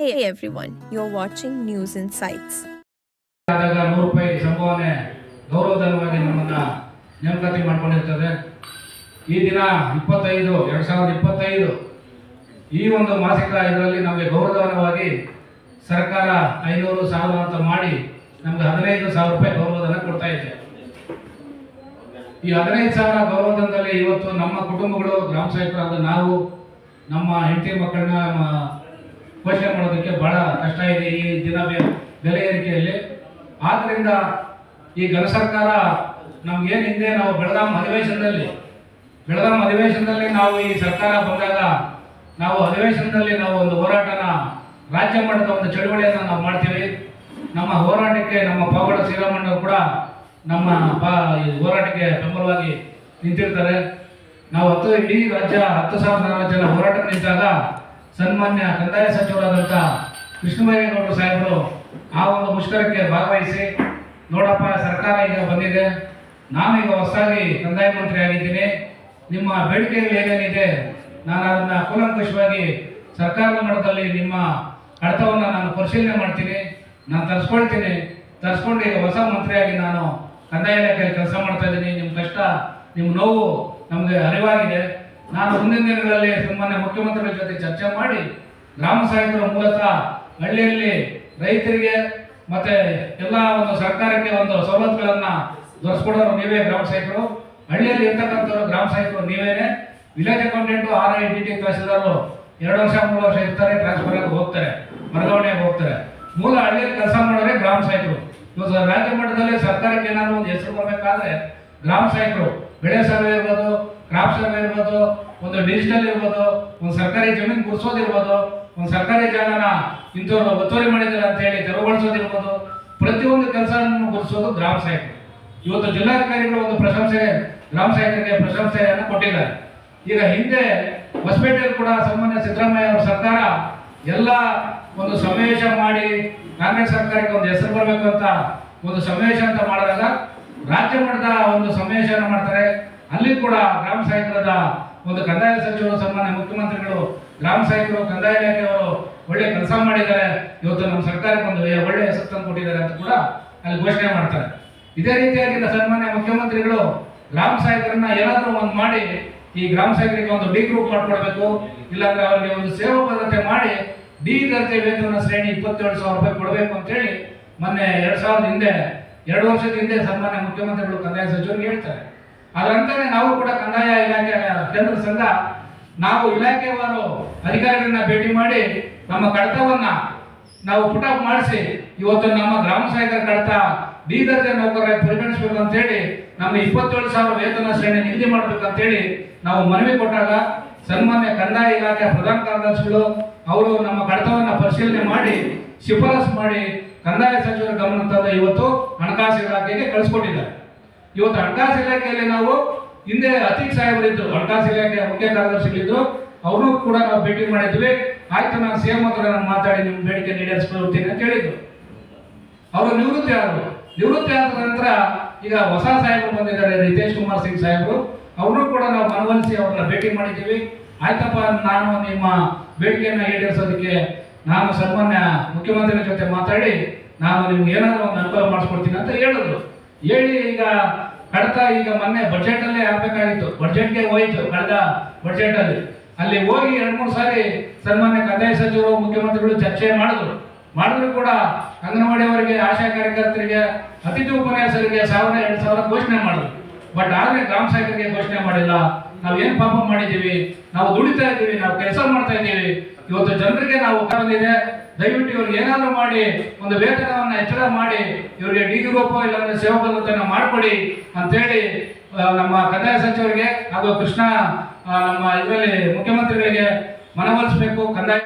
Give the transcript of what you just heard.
Hey everyone, you're watching News Insights. ಆದಾಗ ನೂರು ರೂಪಾಯಿ ಸಂಭಾವನೆ ಗೌರವಧನವಾಗಿ ನಮ್ಮನ್ನ ನೇಮಕಾತಿ ಮಾಡಿಕೊಂಡಿರ್ತದೆ ಈ ದಿನ ಇಪ್ಪತ್ತೈದು ಎರಡು ಸಾವಿರದ ಇಪ್ಪತ್ತೈದು ಈ ಒಂದು ಮಾಸಿಕ ಇದರಲ್ಲಿ ನಮಗೆ ಗೌರವಧನವಾಗಿ ಸರ್ಕಾರ ಐನೂರು ಸಾವಿರ ಅಂತ ಮಾಡಿ ನಮಗೆ ಹದಿನೈದು ಸಾವಿರ ರೂಪಾಯಿ ಗೌರವಧನ ಕೊಡ್ತಾ ಇದೆ ಈ ಹದಿನೈದು ಸಾವಿರ ಗೌರವಧನದಲ್ಲಿ ಇವತ್ತು ನಮ್ಮ ಕುಟುಂಬಗಳು ಗ್ರಾಮ ಸಹಾಯಕರಾದ ನಾವು ನಮ್ಮ ಹೆಂಡತಿ ಮಕ್ಕಳನ್ನ ಪೋಷಣೆ ಮಾಡೋದಕ್ಕೆ ಬಹಳ ಕಷ್ಟ ಇದೆ ಈ ದಿನ ಬೆಲೆ ಏರಿಕೆಯಲ್ಲಿ. ಆದ್ದರಿಂದ ಈ ಘನ ಸರ್ಕಾರ ನಮ್ಗೇನು ಹಿಂದೆ ನಾವು ಬೆಳಗಾಂ ಅಧಿವೇಶನದಲ್ಲಿ ಬೆಳಗಾಂ ಅಧಿವೇಶನದಲ್ಲಿ ನಾವು ಈ ಸರ್ಕಾರ ಬಂದಾಗ ನಾವು ಅಧಿವೇಶನದಲ್ಲಿ ನಾವು ಒಂದು ಹೋರಾಟನ ರಾಜ್ಯ ಮಟ್ಟದ ಒಂದು ಚಳುವಳಿಯನ್ನು ನಾವು ಮಾಡ್ತೀವಿ. ನಮ್ಮ ಹೋರಾಟಕ್ಕೆ ನಮ್ಮ ಪಾವಡ ಶ್ರೀರಾಮಣ್ಣ ಕೂಡ ನಮ್ಮ ಹೋರಾಟಕ್ಕೆ ಬೆಂಬಲವಾಗಿ ನಿಂತಿರ್ತಾರೆ. ನಾವು ಹತ್ತು ಇಡೀ ರಾಜ್ಯ, ಹತ್ತು ನಾಲ್ಕು ಜನ ಹೋರಾಟ ನಿಂತಾಗ ಸನ್ಮಾನ್ಯ ಕಂದಾಯ ಸಚಿವರಾದಂಥ ಕೃಷ್ಣಬೈರೇಗೌಡರು ಸಾಹೇಬರು, ಆ ಒಂದು ಮುಷ್ಕರಕ್ಕೆ ಭಾಗವಹಿಸಿ ನೋಡಪ್ಪ, ಸರ್ಕಾರ ಈಗ ಬಂದಿದೆ. ನಾನು ಈಗ ಹೊಸದಾಗಿ ಕಂದಾಯ ಮಂತ್ರಿ ಆಗಿದ್ದೀನಿ. ನಿಮ್ಮ ಬೇಡಿಕೆಗಳು ಏನೇನಿದೆ, ನಾನು ಅದನ್ನು ಕೂಲಂಕುಷವಾಗಿ ಸರ್ಕಾರದ ಮಟ್ಟದಲ್ಲಿ ನಿಮ್ಮ ಕಡತವನ್ನು ನಾನು ಪರಿಶೀಲನೆ ಮಾಡ್ತೀನಿ. ನಾನು ತರಿಸ್ಕೊಳ್ತೀನಿ. ತರಿಸ್ಕೊಂಡು ಈಗ ಹೊಸ ಮಂತ್ರಿಯಾಗಿ ನಾನು ಕಂದಾಯ ಇಲಾಖೆಯಲ್ಲಿ ಕೆಲಸ ಮಾಡ್ತಾ ಇದ್ದೀನಿ. ನಿಮ್ಮ ಕಷ್ಟ, ನಿಮ್ಮ ನೋವು ನಮಗೆ ಅರಿವಾಗಿದೆ. ನಾನು ಮುಂದಿನ ದಿನಗಳಲ್ಲಿ ಸುಮ್ಮನೆ ಮುಖ್ಯಮಂತ್ರಿಗಳ ಜೊತೆ ಚರ್ಚೆ ಮಾಡಿ ಗ್ರಾಮ ಸಾಹಿತ್ಯರ ಮೂಲಕ ಹಳ್ಳಿಯಲ್ಲಿ ರೈತರಿಗೆ ಮತ್ತೆ ಎಲ್ಲ ಒಂದು ಸರ್ಕಾರಕ್ಕೆ ಒಂದು ಸವಲತ್ತುಗಳನ್ನ ದೊರಕಿಸ್ಕೊಡೋರು ನೀವೇ ಗ್ರಾಮ ಸಾಹಿತ್ಯರು. ಹಳ್ಳಿಯಲ್ಲಿ ಇರ್ತಕ್ಕಂಥವ್ರು ಗ್ರಾಮ ಸಾಹಿತ್ಯರು ನೀವೇನೆ. Village accountant R I D T tahsildar ಎರಡು ವರ್ಷ, ಮೂರು ವರ್ಷ ಇರ್ತಾರೆ ಟ್ರಾನ್ಸ್ಫರ್ ಆಗಿ ಹೋಗ್ತಾರೆ, ವರ್ಗಾವಣೆಗೆ ಹೋಗ್ತಾರೆ. ಮೂಲ ಹಳ್ಳಿಯಲ್ಲಿ ಕೆಲಸ ಮಾಡೋರೇ ಗ್ರಾಮ ಸಾಹಿತ್ಯರು. ಇವತ್ತು ರಾಜ್ಯ ಮಟ್ಟದಲ್ಲಿ ಸರ್ಕಾರಕ್ಕೆ ಏನಾದ್ರು ಒಂದು ಹೆಸರು ಬರಬೇಕಾದ್ರೆ ಗ್ರಾಮ ಸಾಹಿತ್ಯರು. ಬೆಳೆ ಸರ್ವೆ ಇರ್ಬೋದು ಕ್ರಾಪ್ ಸರ್ವೆ ಇರ್ಬೋದು, ಒಂದು ಡಿಜಿಟಲ್ ಇರ್ಬೋದು, ಒಂದು ಸರ್ಕಾರಿ ಜಮೀನು ಗುರ್ಸೋದಿರ್ಬೋದು ಒಂದು ಸರ್ಕಾರಿ ಜಾಗನ ಇಂಥವ್ರು ಒತ್ತುವರಿ ಮಾಡಿದ್ದಾರೆ ಅಂತ ಹೇಳಿ ತೆರವುಗೊಳಿಸೋದಿರ್ಬೋದು ಪ್ರತಿಯೊಂದು ಕೆಲಸವನ್ನು ಗುರುಸೋದು ಗ್ರಾಮ ಸಹಾಯಕರು. ಇವತ್ತು ಜಿಲ್ಲಾಧಿಕಾರಿಗಳು ಒಂದು ಪ್ರಶಂಸೆ, ಗ್ರಾಮ ಸಹಾಯಕರಿಗೆ ಪ್ರಶಂಸೆಯನ್ನು ಕೊಟ್ಟಿದ್ದಾರೆ. ಈಗ ಹಿಂದೆ ಹೊಸಪೇಟೆಯಲ್ಲಿ ಕೂಡ ಸನ್ಮಾನ್ಯ ಸಿದ್ದರಾಮಯ್ಯ ಅವರ ಸರ್ಕಾರ ಎಲ್ಲ ಒಂದು ಸಮಾವೇಶ ಮಾಡಿ ಕಾಂಗ್ರೆಸ್ ಸರ್ಕಾರಕ್ಕೆ ಒಂದು ಹೆಸರು ಬರಬೇಕು ಅಂತ ಒಂದು ಸಮಾವೇಶ ಅಂತ ಮಾಡಿದಾಗ ರಾಜ್ಯ ಮಟ್ಟದ ಒಂದು ಸಮಾವೇಶನ ಮಾಡ್ತಾರೆ. ಅಲ್ಲಿ ಕೂಡ ಗ್ರಾಮ ಸಾಹಿತ್ಯದ ಒಂದು ಕಂದಾಯ ಸಚಿವರು ಸನ್ಮಾನ್ಯ ಮುಖ್ಯಮಂತ್ರಿಗಳು ಗ್ರಾಮ ಸಾಹಿತ್ಯರು ಕಂದಾಯ ಇಲಾಖೆಯವರು ಒಳ್ಳೆ ಕೆಲಸ ಮಾಡಿದ್ದಾರೆ. ಇವತ್ತು ನಮ್ಮ ಸರ್ಕಾರಕ್ಕೆ ಒಂದು ಒಳ್ಳೆ ಹೆಸರು ತಂದು ಕೊಟ್ಟಿದ್ದಾರೆ ಅಂತ ಕೂಡ ಅಲ್ಲಿ ಘೋಷಣೆ ಮಾಡ್ತಾರೆ. ಇದೇ ರೀತಿಯಾಗಿ ಸನ್ಮಾನ್ಯ ಮುಖ್ಯಮಂತ್ರಿಗಳು ಗ್ರಾಮ ಸಾಹಿತ್ಯರನ್ನ ಏನಾದರೂ ಒಂದು ಮಾಡಿ ಈ ಗ್ರಾಮ ಸಾಹಿತ್ಯರಿಗೆ ಒಂದು ಡಿ ಗ್ರೂಪ್ ಮಾಡ್ಕೊಡ್ಬೇಕು. ಇಲ್ಲಾಂದ್ರೆ ಅವರಿಗೆ ಒಂದು ಸೇವಾ ಭದ್ರತೆ ಮಾಡಿ ಡಿ ದರ್ಜೆ ವೇತನ ಶ್ರೇಣಿ ಇಪ್ಪತ್ತೇಳು ಸಾವಿರ ರೂಪಾಯಿ ಕೊಡಬೇಕು ಅಂತೇಳಿ ಮೊನ್ನೆ ಎರಡು ಸಾವಿರದ ಹಿಂದೆ, ಎರಡು ವರ್ಷದ ಹಿಂದೆ ಸನ್ಮಾನ್ಯ ಮುಖ್ಯಮಂತ್ರಿಗಳು ಕಂದಾಯ ಸಚಿವರಿಗೆ ಹೇಳ್ತಾರೆ. ಅದರಂತಾನೆ ನಾವು ಕೂಡ ಕಂದಾಯ ಇಲಾಖೆ ಕೇಂದ್ರ ಸಂಘ, ನಾವು ಇಲಾಖೆಯವರು ಅಧಿಕಾರಿಗಳನ್ನ ಭೇಟಿ ಮಾಡಿ ನಮ್ಮ ಕಡತವನ್ನ ನಾವು ಪುಟ ಮಾಡಿಸಿ, ಇವತ್ತು ನಮ್ಮ ಗ್ರಾಮ ಸಹಾಯಕರ ಕಡತ, ಡಿ ದರ್ಜೆ ನೌಕರರಾಗಿ ಪರಿಗಣಿಸಬೇಕು ಅಂತ ಹೇಳಿ, ನಮ್ಮ ಇಪ್ಪತ್ತೇಳು ಸಾವಿರ ವೇತನ ಶ್ರೇಣಿ ನಿಗದಿ ಮಾಡಬೇಕು ಅಂತ ಹೇಳಿ ನಾವು ಮನವಿ ಕೊಟ್ಟಾಗ ಸನ್ಮಾನ್ಯ ಕಂದಾಯ ಇಲಾಖೆ ಪ್ರಧಾನ ಕಾರ್ಯದರ್ಶಿಗಳು, ಅವರು ನಮ್ಮ ಕಡತವನ್ನ ಪರಿಶೀಲನೆ ಮಾಡಿ, ಶಿಫಾರಸು ಮಾಡಿ ಕಂದಾಯ ಸಚಿವರ ಗಮನ ತಂದ ಇವತ್ತು ಹಣಕಾಸು ಇಲಾಖೆಗೆ ಕಳಿಸ್ಕೊಟ್ಟಿದ್ದಾರೆ. ಇವತ್ತು ಹಣಕಾಸು ಇಲಾಖೆಯಲ್ಲಿ ನಾವು ಹಿಂದೆ ಅತೀಕ್ ಸಾಹೇಬರಿದ್ರು, ಹಣಕಾಸು ಇಲಾಖೆ ಮುಖ್ಯ ಕಾರ್ಯದರ್ಶಿಗಳಿದ್ರು ಅವ್ರನ್ನೂ ಕೂಡ ನಾವು ಭೇಟಿ ಮಾಡಿದ್ವಿ. ಆಯ್ತು, ನಾನು ಸಿಎಂ ಹತ್ರ ನಾನು ಮಾತಾಡಿ ನಿಮ್ಮ ಬೇಡಿಕೆ ಈಡೇರಿಸ್ಕೊಳ್ತೀನಿ ಅಂತ ಹೇಳಿದ್ರು. ಅವರು ನಿವೃತ್ತಿ ಆದರು. ನಿವೃತ್ತಿ ಆದ ನಂತರ ಈಗ ಹೊಸ ಸಾಹೇಬರು ಬಂದಿದ್ದಾರೆ ರಿತೇಶ್ ಕುಮಾರ್ ಸಿಂಗ್ ಸಾಹೇಬರು. ಅವರು ಕೂಡ ನಾವು ಮನವೊಲಿಸಿ ಅವ್ರನ್ನ ಭೇಟಿ ಮಾಡಿದ್ದೀವಿ. ಆಯ್ತಪ್ಪ, ನಾನು ನಿಮ್ಮ ಬೇಡಿಕೆಯನ್ನು ಈಡೇರಿಸೋದಕ್ಕೆ ನಾನು ಸನ್ಮಾನ್ಯ ಮುಖ್ಯಮಂತ್ರಿಗಳ ಜೊತೆ ಮಾತಾಡಿ ನಾನು ನಿಮ್ಗೆ ಏನಾದರೂ ಒಂದು ಅನುಕೂಲ ಮಾಡಿಸ್ಕೊಡ್ತೀನಿ ಅಂತ ಹೇಳಿದ್ರು. ಹೇಳಿ, ಈಗ ಕಡತ ಈಗ ಮೊನ್ನೆ ಬಜೆಟ್ ಅಲ್ಲೇ ಆಗ್ಬೇಕಾಗಿತ್ತು ಬಜೆಟ್ಗೆ ಹೋಯ್ತು ಕಳೆದ ಬಜೆಟ್ ಅಲ್ಲಿ. ಅಲ್ಲಿ ಹೋಗಿ ಎರಡು ಮೂರು ಸಾರಿ ಸನ್ಮಾನ್ಯ ಕಂದಾಯ ಸಚಿವರು, ಮುಖ್ಯಮಂತ್ರಿಗಳು ಚರ್ಚೆ ಮಾಡಿದ್ರು. ಮಾಡಿದ್ರು ಕೂಡ ಅಂಗನವಾಡಿ ಅವರಿಗೆ, ಆಶಾ ಕಾರ್ಯಕರ್ತರಿಗೆ, ಅತಿಥಿ ಉಪನ್ಯಾಸರಿಗೆ ಸಾವಿರ, ಎರಡು ಸಾವಿರ ಘೋಷಣೆ ಮಾಡಿದ್ರು. ಬಟ್ ಆದ್ರೆ ಗ್ರಾಮ ಸಹಾಯಕರಿಗೆ ಘೋಷಣೆ ಮಾಡಿಲ್ಲ. ನಾವು ಏನ್ ಪಾಪ ಮಾಡಿದ್ದೀವಿ ನಾವು ದುಡಿತಾ ಇದ್ದೀವಿ, ನಾವು ಕೆಲಸ ಮಾಡ್ತಾ ಇದ್ದೀವಿ. ಇವತ್ತು ಜನರಿಗೆ ನಾವು ಬಂದಿದೆ ದಯವಿಟ್ಟು ಇವ್ರಿಗೆ ಏನಾದ್ರು ಮಾಡಿ, ಒಂದು ವೇತನವನ್ನು ಹೆಚ್ಚಳ ಮಾಡಿ, ಇವರಿಗೆ ಡಿ ಗ್ರೂಪ್ ಇಲ್ಲಾಂದ್ರೆ ಸೇವಾ ಭದ್ರತೆಯನ್ನು ಮಾಡಿಕೊಡಿ ಅಂತೇಳಿ ನಮ್ಮ ಕಂದಾಯ ಸಚಿವರಿಗೆ ಹಾಗೂ ಕೃಷ್ಣ ನಮ್ಮ ಇದರಲ್ಲಿ ಮುಖ್ಯಮಂತ್ರಿಗಳಿಗೆ ಮನವೊಲಿಸಬೇಕು. ಕಂದಾಯ